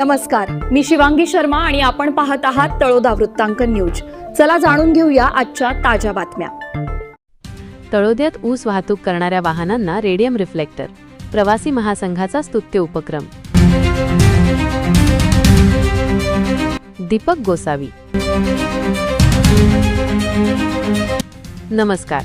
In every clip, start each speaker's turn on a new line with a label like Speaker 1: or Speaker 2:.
Speaker 1: नमस्कार. मी शिवांगी शर्मा आणि आपण पाहत आहात तळोदा वृत्तांकन न्यूज. चला जाणून घेऊया आजच्या ताज्या बातम्या.
Speaker 2: तळोद्यात ऊस वाहतूक करणाऱ्या वाहनांना रेडियम रिफ्लेक्टर. प्रवासी महासंघाचा स्तुत्य उपक्रम. दीपक गोसावी. नमस्कार.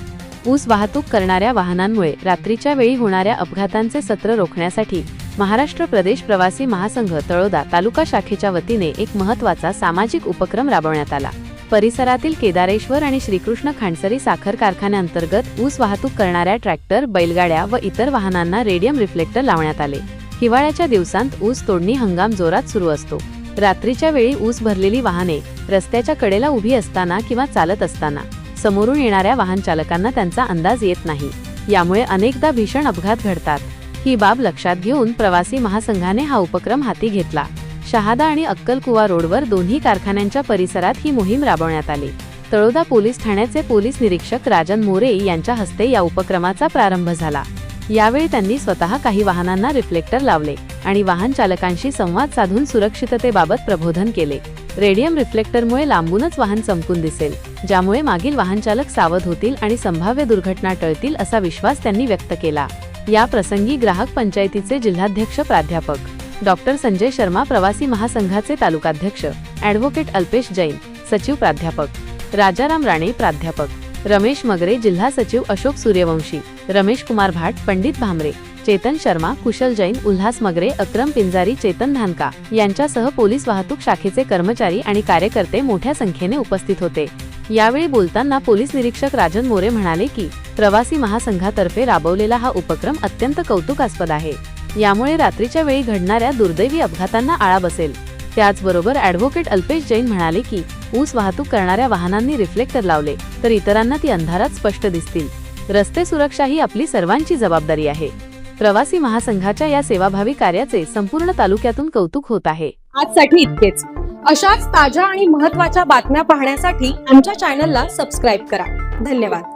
Speaker 2: ऊस वाहतूक करणाऱ्या वाहनांमुळे रात्रीच्या वेळी होणाऱ्या अपघातांचे सत्र रोखण्यासाठी महाराष्ट्र प्रदेश प्रवासी महासंघ तळोदा तालुका शाखेच्या वतीने एक महत्त्वाचा सामाजिक उपक्रम राबवण्यात आला. परिसरातील केदारेश्वर आणि श्रीकृष्ण खांडसरी साखर कारखान्याअंतर्गत ऊस वाहतूक करणाऱ्या ट्रॅक्टर बैलगाड्या व इतर वाहनांना रेडियम रिफ्लेक्टर लावण्यात आले. हिवाळ्याच्या दिवसांत ऊस तोडणी हंगाम जोरात सुरू असतो. रात्रीच्या वेळी ऊस भरलेली वाहने रस्त्याच्या कडेला उभी असताना किंवा चालत असताना समोरून येणाऱ्या वाहन चालकांना त्यांचा अंदाज येत नाही. यामुळे अनेकदा भीषण अपघात घडतात. ही बाब लक्षात घेऊन प्रवासी महासंघाने हा उपक्रम हाती घेतला. शहादा आणि अक्कलकुवा रोडवर दोन्ही कारखान्यांच्या परिसरात ही मोहीम राबवण्यात आली. तळोदा पोलीस ठाण्याचे पोलीस निरीक्षक राजन मोरे यांच्या हस्ते या उपक्रमाचा प्रारंभ झाला. यावेळी त्यांनी स्वतः काही वाहनांना रिफ्लेक्टर लावले आणि वाहन चालकांशी संवाद साधून सुरक्षिततेबाबत प्रबोधन केले. रेडियम रिफ्लेक्टरमुळे लांबूनच वाहन चमकून दिसेल ज्यामुळे मागील वाहनचालक सावध होतील आणि संभाव्य दुर्घटना टळतील असा विश्वास त्यांनी व्यक्त केला. या प्रसंगी ग्राहक पंचायतीचे जिल्हाध्यक्ष प्राध्यापक डॉक्टर संजय शर्मा प्रवासी महासंघाचे तालुकाध्यक्ष ॲडव्होकेट अल्पेश जैन सचिव प्राध्यापक राजाराम राणे प्राध्यापक रमेश मगरे जिल्हा सचिव अशोक सूर्यवंशी रमेश कुमार भाट पंडित भामरे चेतन शर्मा कुशल जैन उल्हास मगरे अक्रम पिंजारी चेतन धानका यांच्यासह पोलीस वाहतूक शाखेचे कर्मचारी आणि कार्यकर्ते मोठ्या संख्येने उपस्थित होते. यावेळी बोलताना पोलीस निरीक्षक राजन मोरे म्हणाले की प्रवासी महासंघातर्फे राबवलेला हा उपक्रम अत्यंत कौतुकास्पद आहे. यामुळे रात्रीच्या वेळी घडणाऱ्या दुर्दैवी अपघातांना आळा बसेल. त्याचबरोबर ॲडव्होकेट अल्पेश जैन म्हणाले की ऊस वाहतूक करणाऱ्या वाहनांनी रिफ्लेक्टर लावले तर इतरांना ती अंधारात स्पष्ट दिसतील. रस्ते सुरक्षा ही आपली सर्वांची जबाबदारी आहे. प्रवासी महासंघाच्या या सेवाभावी कार्याचे संपूर्ण तालुक्यातून कौतुक होत आहे.
Speaker 1: आजसाठी इतकेच. अशाच ताज्या आणि महत्त्वाच्या बातम्या पाहण्यासाठी आमच्या चॅनलला सबस्क्राईब करा. धन्यवाद.